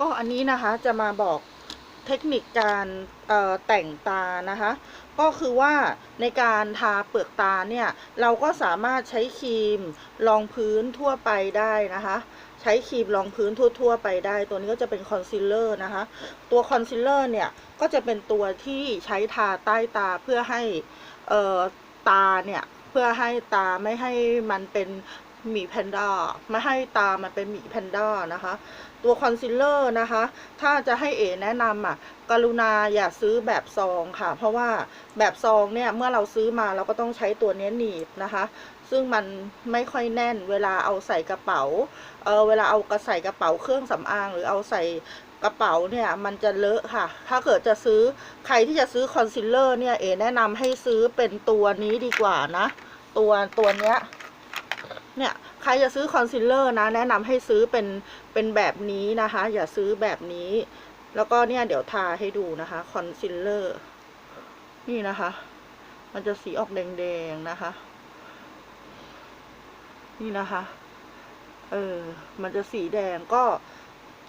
ก็อันนี้นะคะจะมาบอกเทคนิคการแต่งตานะคะ ก็คือว่าในการทาเปลือกตาเนี่ย เราก็สามารถใช้ครีมรองพื้นทั่วไปได้นะคะ ใช้ครีมรองพื้นทั่ว ๆ ไปได้ ตัวนี้ก็จะเป็นคอนซีลเลอร์นะคะ ตัวคอนซีลเลอร์เนี่ย ก็จะเป็นตัวที่ใช้ทาใต้ตาเพื่อให้ตาเนี่ย เพื่อให้ตาไม่ให้มันเป็นหมีแพนด้าไม่ให้ตามันเป็นหมีแพนด้านะคะ ตัวคอนซีลเลอร์นะคะ ถ้าจะให้เอแนะนำอะ กรุณาอย่าซื้อแบบซองค่ะ เพราะว่าแบบซองเนี่ย เมื่อเราซื้อมาเราก็ต้องใช้ตัวเนี้หนีบนะคะ ซึ่งมันไม่ค่อยแน่นเวลาเอาใส่กระเป๋า เออเวลาเอากระใส่กระเป๋าเครื่องสำอาง หรือเอาใส่กระเป๋าเนี่ยมันจะเลอะค่ะ ถ้าเกิดจะซื้อใครที่จะซื้อคอนซีลเลอร์เนี่ยเอแนะนำให้ซื้อเป็นตัวนี้ดีกว่านะ ตัวตัวเนี้ย เนี่ย ใครจะซื้อคอนซีลเลอร์นะ แนะนำให้ซื้อเป็นเป็นแบบนี้นะคะ อย่าซื้อแบบนี้ แล้วก็เนี่ยเดี๋ยวทาให้ดูนะคะคอนซีลเลอร์นี่นะคะ มันจะสีออกแดงๆนะคะ นี่นะคะ เออ มันจะสีแดงก็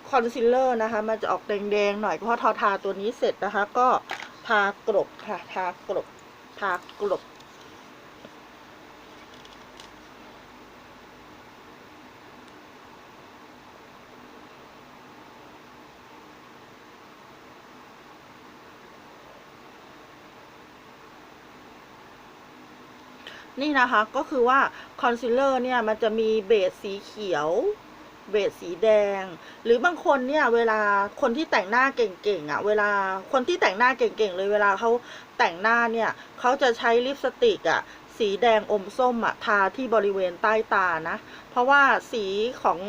คอนซีลเลอร์นะคะ มันจะออกแดงๆหน่อยเพราะทาทาตัวนี้เสร็จนะคะ ก็ทากรบค่ะ ทากรบ ทากรบ นี่นะคะก็คือว่าคอนซีลเลอร์เนี่ยมันจะมีเบสสีเขียวเบสสีแดง หรือบางคนเนี่ยเวลาคนที่แต่งหน้าเก่งๆอะ่ะ เวลาคนที่แต่งหน้าเก่งๆเลยเวลาเขาแต่งหน้าเนี่ยเขาจะใช้ลิปสติกอะ่ะ สีแดงอมส้มอะ่ะทาที่บริเวณใต้ตานะ เพราะว่าสีของ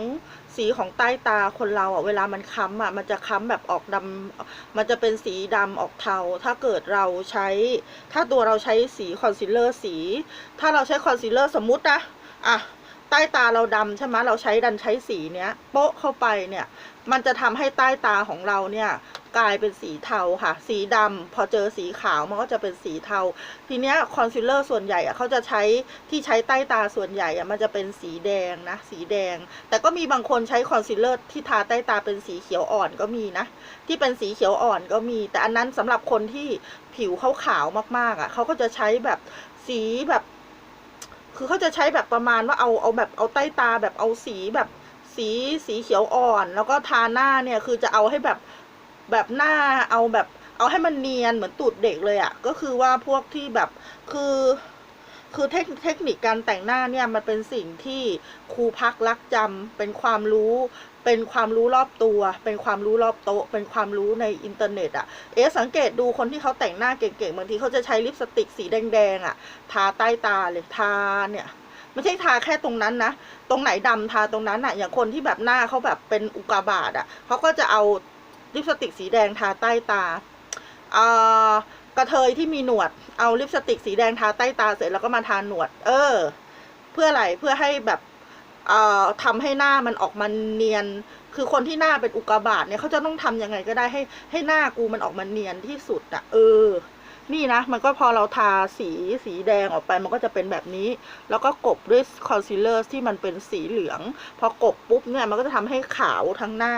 สีของใต้ตาคนเราอะเวลามันค้ำอะมันจะค้ำแบบออกดำมันจะเป็นสีดำออกเทา ถ้าเกิดเราใช้ ถ้าตัวเราใช้สีคอนซีลเลอร์สี ถ้าเราใช้คอนซีลเลอร์สมมุตินะอะ ใต้ตาเราดำใช่ไหมเราใช้ดันใช้สีเนี้ยโป๊ะเข้าไปเนี่ย มันจะทำให้ใต้ตาของเราเนี่ยกลายเป็นสีเทาค่ะ สีดำพอเจอสีขาวมันก็จะเป็นสีเทา ทีเนี้ยคอนซีลเลอร์ส่วนใหญ่อะเขาจะใช้ที่ใช้ใต้ตาส่วนใหญ่อะมันจะเป็นสีแดงนะ สีแดง แต่ก็มีบางคนใช้คอนซีลเลอร์ที่ทาใต้ตาเป็นสีเขียวอ่อนก็มีนะ ที่เป็นสีเขียวอ่อนก็มี แต่อันนั้นสำหรับคนที่ผิวเขาขาวมากๆอะเขาก็จะใช้แบบสีแบบ คือเขาจะใช้แบบประมาณว่าเอาเอาแบบเอาใต้ตาแบบเอาสีแบบสีสีเขียวอ่อน แล้วก็ทาหน้าเนี่ยคือจะเอาให้แบบแบบหน้าเอาแบบเอาให้มันเนียนเหมือนตูดเด็กเลยอะ่ะก็คือว่าพวกที่แบบคือคือเทคเทคนิคการแต่งหน้าเนี่ยมันเป็นสิ่งที่ครูพักรักจำเป็นความรู้ เป็นความรู้รอบตัว เป็นความรู้รอบโต๊ะ เป็นความรู้ในอินเทอร์เน็ตอะเอ๊สังเกตดูคนที่เขาแต่งหน้าเก่งๆบางทีเขาจะใช้ลิปสติกสีแดงๆอะทาใต้ตาเลยทาเนี่ยไม่ใช่ทาแค่ตรงนั้นนะ ตรงไหนดำทาตรงนั้นอะอย่างคนที่แบบหน้าเขาแบบเป็นอุกาบาตอะเขาก็จะเอาลิปสติกสีแดงทาใต้ตาอ่อกระเทยที่มีหนวด เอาลิปสติกสีแดงทาใต้ตาเสร็จแล้วก็มาทาหนวด เออ เพื่ออะไร เพื่อให้แบบ ทำให้หน้ามันออกมาเนียน คือคนที่หน้าเป็นอุกาบาตเนี่ยเขาจะต้องทำยังไงก็ได้ให้ให้หน้ากูมันออกมาเนียนที่สุดอะเออ นี่นะ มันก็พอเราทาสีสีแดงออกไปมันก็จะเป็นแบบนี้ แล้วก็กบด้วยคอนซีลเลอร์ที่มันเป็นสีเหลือง พอกบปุ๊บเนี่ยมันก็จะทำให้ขาวทั้งหน้า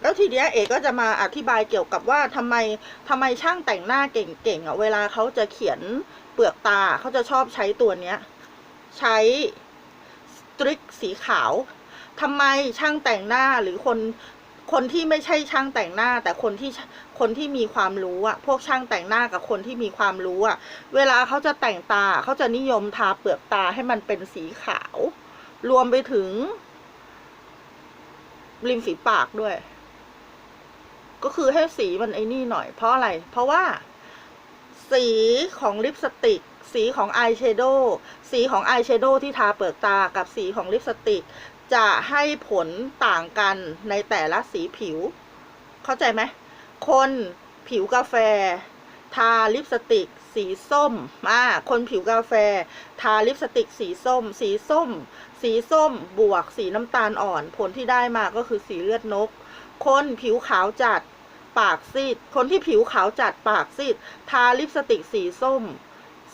แล้วทีเนี้ยเอกก็จะมาอธิบายเกี่ยวกับว่าทำไมทำไมช่างแต่งหน้าเก่งๆอะเวลาเขาจะเขียนเปลือกตาเขาจะชอบใช้ตัวเนี้ย ใช้สตริกสีขาวทำไมช่างแต่งหน้าหรือคนคนที่ไม่ใช่ช่างแต่งหน้า แต่คนที่คนที่มีความรู้อะพวกช่างแต่งหน้ากับคนที่มีความรู้อะเวลาเขาจะแต่งตาเขาจะนิยมทาเปลือกตาให้มันเป็นสีขาว รวมไปถึงริมฝีปากด้วย ก็คือให้สีมันไอ้นี่หน่อย เพราะอะไร เพราะว่าสีของลิปสติก สีของอายแชโดว์สีของอายแชโดว์ที่ทาเปลือกตากับสีของลิปสติก จะให้ผลต่างกันในแต่ละสีผิว เข้าใจไหม คนผิวกาแฟ ทาลิปสติก สีส้มอ่าคนผิวกาแฟ ทาลิปสติก สีส้ม สีส้ม สีส้มบวกสีน้ำตาลอ่อน ผลที่ได้มาก็คือสีเลือดนก คนผิวขาวจัด ปากซีด คนที่ผิวขาวจัดปากซีด ทาลิปสติกสีส้ม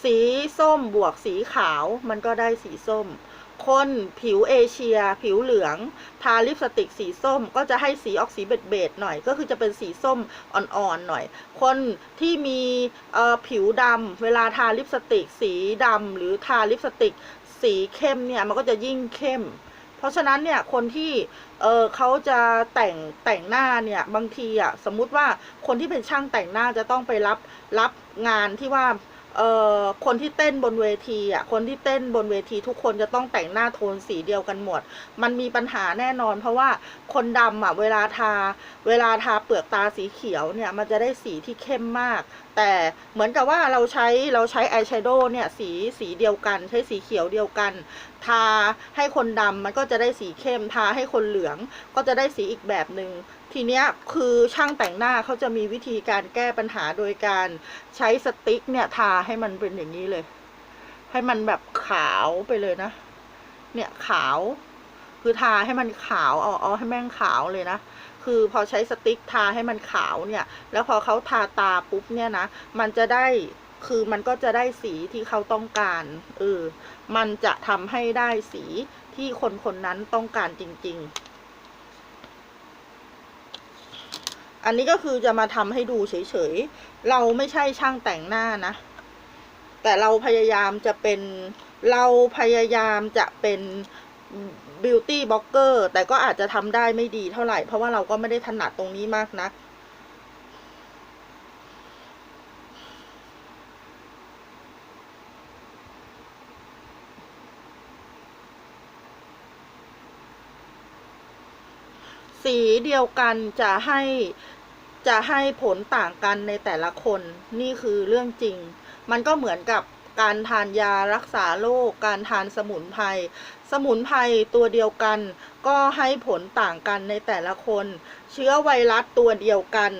สีส้มบวกสีขาว มันก็ได้สีส้ม คนผิวเอเชีย ผิวเหลือง ทาลิปสติกสีส้ม ก็จะให้สีออกสีเบดๆหน่อย ก็คือจะเป็นสีส้มอ่อนๆหน่อย คนที่มีผิวดำเวลาทาลิปสติกสีดำหรือทาลิปสติกสีเข้มเนี่ย มันก็จะยิ่งเข้ม เพราะฉะนั้นเนี่ยคนที่เออเขาจะแต่งแต่งหน้าเนี่ยบางทีอะสมมุติว่าคนที่เป็นช่างแต่งหน้าจะต้องไปรับรับงานที่ว่าเอ่อคนที่เต้นบนเวทีอะคนที่เต้นบนเวทีทุกคนจะต้องแต่งหน้าโทนสีเดียวกันหมด มันมีปัญหาแน่นอน เพราะว่าคนดำอะเวลาทา เวลาทาเปลือกตาสีเขียวเนี่ยมันจะได้สีที่เข้มมาก แต่เหมือนกับว่าเราใช้เราใช้อายแชโดว์เนี่ยสีสีเดียวกัน ใช้สีเขียวเดียวกัน ทาให้คนดำมันก็จะได้สีเข้มทาให้คนเหลืองก็จะได้สีอีกแบบหนึง่งทีเนี้ยคือช่างแต่งหน้าเขาจะมีวิธีการแก้ปัญหาโดยการใช้สติ๊กเนี่ยทาให้มันเป็นอย่างนี้เลย ให้มันแบบขาวไปเลยนะ เนี่ยขาว คือทาให้มันขาวเอาเอาให้แม่งขาวเลยนะคือพอใช้สติ๊กทาให้มันขาวเนี่ย แล้วพอเขาทาตาปุ๊บเนี่ยนะ มันจะได้ คือมันก็จะได้สีที่เขาต้องการเออมันจะทำให้ได้สีที่คนคนนั้นต้องการจริง ๆ อันนี้ก็คือจะมาทำให้ดูเฉยๆ เราไม่ใช่ช่างแต่งหน้านะ แต่เราพยายามจะเป็นเราพยายามจะเป็นบิวตี้บล็อกเกอร์แต่ก็อาจจะทำได้ไม่ดีเท่าไหร่ เพราะว่าเราก็ไม่ได้ถนัดตรงนี้มากนัก สีเดียวกันจะให้จะให้ผลต่างกันในแต่ละคนนี่คือเรื่องจริง มันก็เหมือนกับการทานยารักษาโรคการทานสมุนไพรสมุนไพรตัวเดียวกัน ก็ให้ผลต่างกันในแต่ละคน เชื้อไวรัสตัวเดียวกัน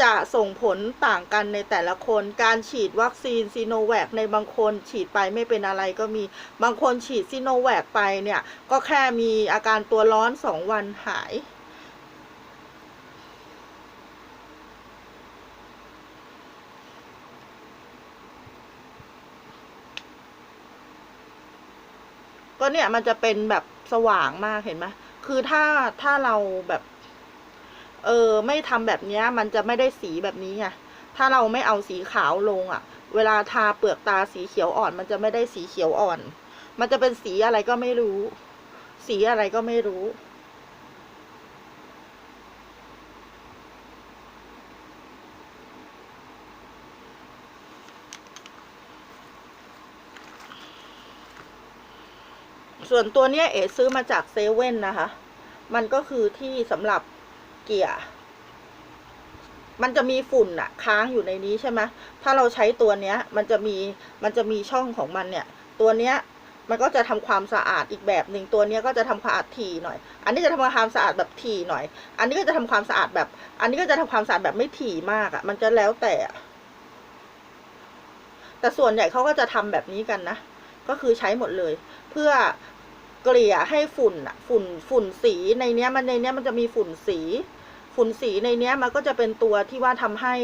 จะส่งผลต่างกันในแต่ละคน การฉีดวัคซีนซีโนแวคในบางคนฉีดไปไม่เป็นอะไรก็มี บางคนฉีดซีโนแวคไปเนี่ย ก็แค่มีอาการตัวร้อนสองวันหายก็เนี่ยมันจะเป็นแบบสว่างมากเห็นไหมคือถ้าถ้าเราแบบ เออ ไม่ทำแบบเนี้ยมันจะไม่ได้สีแบบนี้ไงถ้าเราไม่เอาสีขาวลงอะ่ะ เวลาทาเปลือกตาสีเขียวอ่อน มันจะไม่ได้สีเขียวอ่อน มันจะเป็นสีอะไรก็ไม่รู้ สีอะไรก็ไม่รู้ส่วนตัวเนี้ยเอ๋ซื้อมาจากเซเว่นนะคะ มันก็คือที่สำหรับ เกียร์มันจะมีฝุ่นอะค้างอยู่ในนี้ใช่ไหมถ้าเราใช้ตัวเนี้ย มันจะมีมันจะมีช่องของมันเนี่ย ตัวเนี้ยมันก็จะทำความสะอาดอีกแบบหนึ่งตัวเนี้ยก็จะทำความสะอาดถี่หน่อย อันนี้จะทำความสะอาดแบบถี่หน่อย อันนี้ก็จะทำความสะอาดแบบ อันนี้ก็จะทำความสะอาดแบบไม่ถี่มากอะมันจะแล้วแต่ แต่ส่วนใหญ่เขาก็จะทำแบบนี้กันนะ ก็คือใช้หมดเลย เพื่อ เกลี่ยให้ฝุ่นอะฝุ่นฝุ่นสีในเนี้ยมันในเนี้ยมันจะมีฝุ่นสี ฝุ่นสีในเนี้ยมันก็จะเป็นตัวที่ว่าทำให้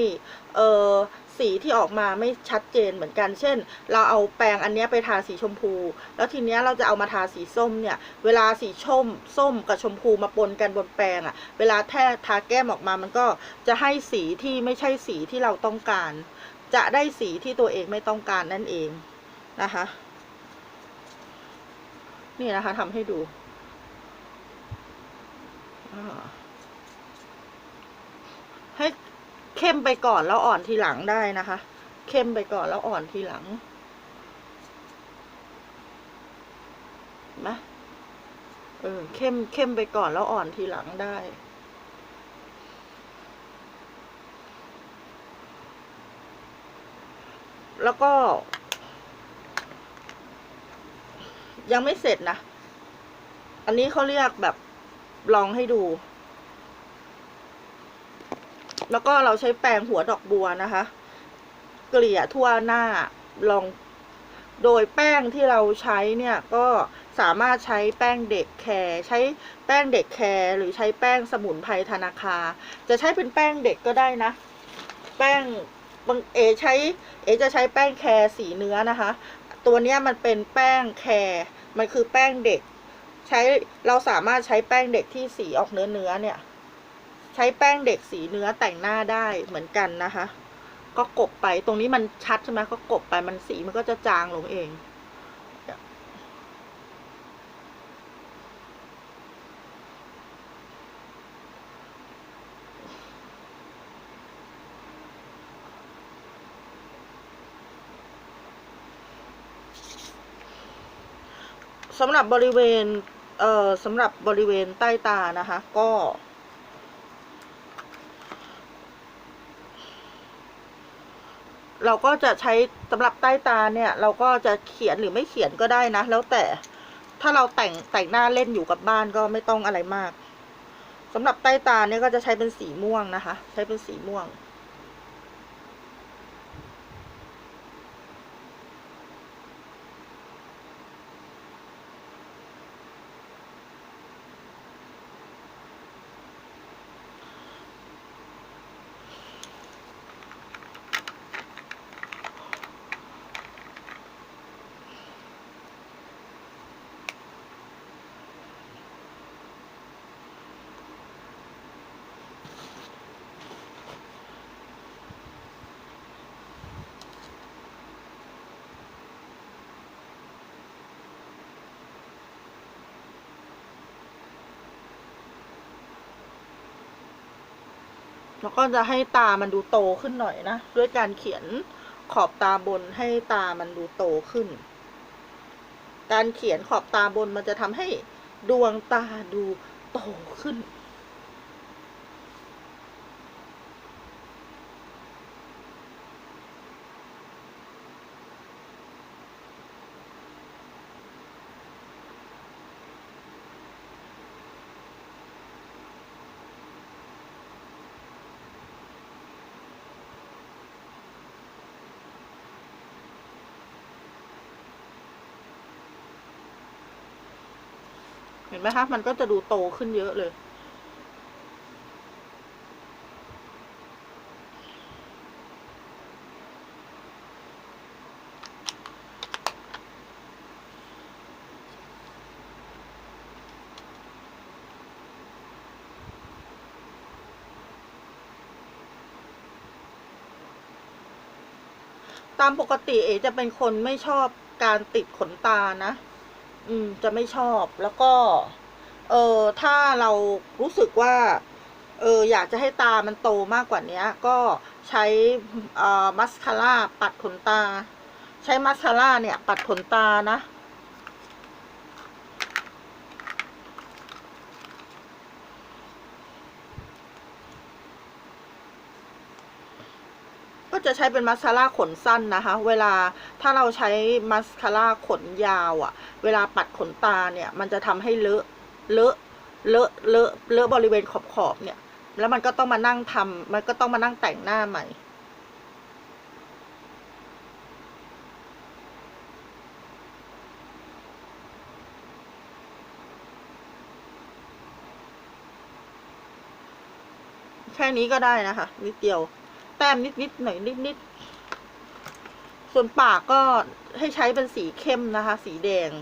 เออสีที่ออกมาไม่ชัดเจนเหมือนกัน เช่น เราเอาแปรงอันเนี้ยไปทาสีชมพู แล้วทีเนี้ยเราจะเอามาทาสีส้มเนี่ย เวลาสีส้มส้มกับชมพูมาปนกันบนแปรงอะ เวลาแท้ทาแก้มออกมามันก็จะให้สีที่ไม่ใช่สีที่เราต้องการ จะได้สีที่ตัวเองไม่ต้องการนั่นเองนะคะ นี่นะคะทำให้ดูให้เข้มไปก่อนแล้วอ่อนทีหลังได้นะคะ เข้มไปก่อนแล้วอ่อนทีหลังเห็นไหมเออเข้มเข้มไปก่อนแล้วอ่อนทีหลังได้แล้วก็ ยังไม่เสร็จนะ อันนี้เขาเรียกแบบลองให้ดู แล้วก็เราใช้แปรงหัวดอกบัวนะคะ เกลี่ยทั่วหน้าลอง โดยแป้งที่เราใช้เนี่ยก็สามารถใช้แป้งเด็กแคร์ใช้แป้งเด็กแคร์หรือใช้แป้งสมุนไพรธนาคารจะใช้เป็นแป้งเด็กก็ได้นะ แป้งบางเอใช้เอจะใช้แป้งแคร์สีเนื้อนะคะ ตัวนี้มันเป็นแป้งแคร์ มันคือแป้งเด็ก ใช้เราสามารถใช้แป้งเด็กที่สีออกเนื้อเนื้อเนี่ย ใช้แป้งเด็กสีเนื้อแต่งหน้าได้เหมือนกันนะคะ ก็กบไปตรงนี้มันชัดใช่ไหมก็กบไปมันสีมันก็จะจางลงเอง สำหรับบริเวณ เอ่อสำหรับบริเวณใต้ตานะคะ ก็ เราก็จะใช้สำหรับใต้ตาเนี่ย เราก็จะเขียนหรือไม่เขียนก็ได้นะ แล้วแต่ถ้าเราแต่งแต่งหน้าเล่นอยู่กับบ้านก็ไม่ต้องอะไรมากสำหรับใต้ตาเนี่ยก็จะใช้เป็นสีม่วงนะคะ ใช้เป็นสีม่วง แล้วก็จะให้ตามันดูโตขึ้นหน่อยนะ ด้วยการเขียนขอบตาบนให้ตามันดูโตขึ้น การเขียนขอบตาบนมันจะทำให้ดวงตาดูโตขึ้น เห็นไหมคะ มันก็จะดูโตขึ้นเยอะเลย ตามปกติเอจะเป็นคนไม่ชอบการติดขนตานะ อืม จะไม่ชอบแล้วก็ เออถ้าเรารู้สึกว่า เออ อยากจะให้ตามันโตมากกว่านี้ก็ใช้เอ่อมัสคาร่าปัดขนตา ใช้มัสคาร่าเนี่ย ปัดขนตานะ จะใช้เป็นมัสคาร่าขนสั้นนะคะ เวลาถ้าเราใช้มัสคาร่าขนยาวอะ่ะ เวลาปัดขนตาเนี่ย มันจะทำให้เลอะ เลอะ เลอะ เลอะ เลอะบริเวณขอบขอบเนี่ย แล้วมันก็ต้องมานั่งทำมันก็ต้องมานั่งแต่งหน้าใหม่ แค่นี้ก็ได้นะคะ นิดเดียว แต้มนิดนิดๆหน่อยนิดนิดๆส่วนปากก็ให้ใช้เป็นสีเข้มนะคะ สีแดง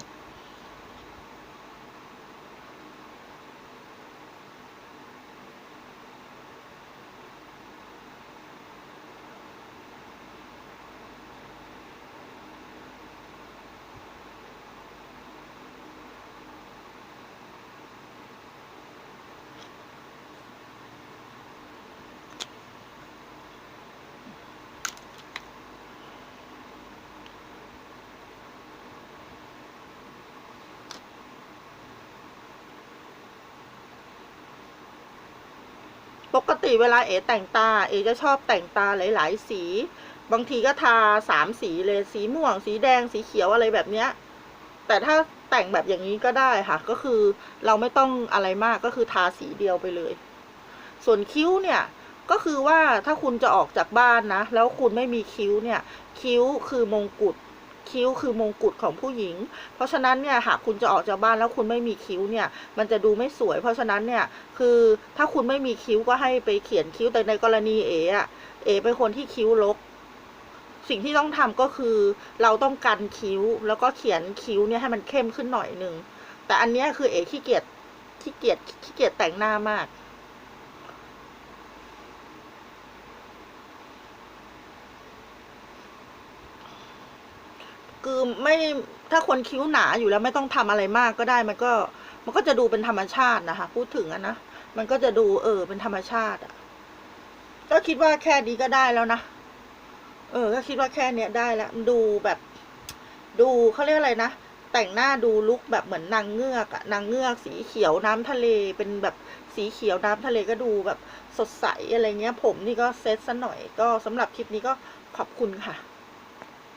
ปกติเวลาเอแต่งตา เอจะชอบแต่งตาหลายๆ สี บางทีก็ทาสามสีเลยสีม่วง สีแดงสีเขียวอะไรแบบเนี้ย แต่ถ้าแต่งแบบอย่างนี้ก็ได้ค่ะ ก็คือเราไม่ต้องอะไรมากก็คือทาสีเดียวไปเลย ส่วนคิ้วเนี่ยก็คือว่าถ้าคุณจะออกจากบ้านนะ แล้วคุณไม่มีคิ้วเนี่ย คิ้วคือมงกุฎ คิ้วคือมงกุฎของผู้หญิง เพราะฉะนั้นเนี่ยหากคุณจะออกจากบ้านแล้วคุณไม่มีคิ้วเนี่ยมันจะดูไม่สวย เพราะฉะนั้นเนี่ยคือถ้าคุณไม่มีคิ้วก็ให้ไปเขียนคิ้วแต่ในกรณีเอ๋อะเอ๋เป็นคนที่คิ้วรกสิ่งที่ต้องทำก็คือเราต้องกันคิ้วแล้วก็เขียนคิ้วเนี่ยให้มันเข้มขึ้นหน่อยหนึ่งแต่อันนี้คือเอ๋ขี้เกียจขี้เกียจขี้เกียจแต่งหน้ามาก คือไม่ถ้าคนคิ้วหนาอยู่แล้วไม่ต้องทำอะไรมากก็ได้มันก็ มันก็จะดูเป็นธรรมชาตินะคะ พูดถึงอะนะมันก็จะดูเออ เป็นธรรมชาติอะก็คิดว่าแค่นี้ก็ได้แล้วนะเออ ก็คิดว่าแค่เนี้ยได้แล้วดูแบบ ดูเขาเรียกอะไรนะแต่งหน้าดูลุกแบบเหมือนนางเงือกอะนางเงือกสีเขียวน้ำทะเลเป็นแบบสีเขียวน้ำทะเลก็ดูแบบสดใสอะไรเงี้ย ผมนี่ก็เซ็ตซะหน่อยก็สำหรับคลิปนี้ก็ขอบคุณค่ะ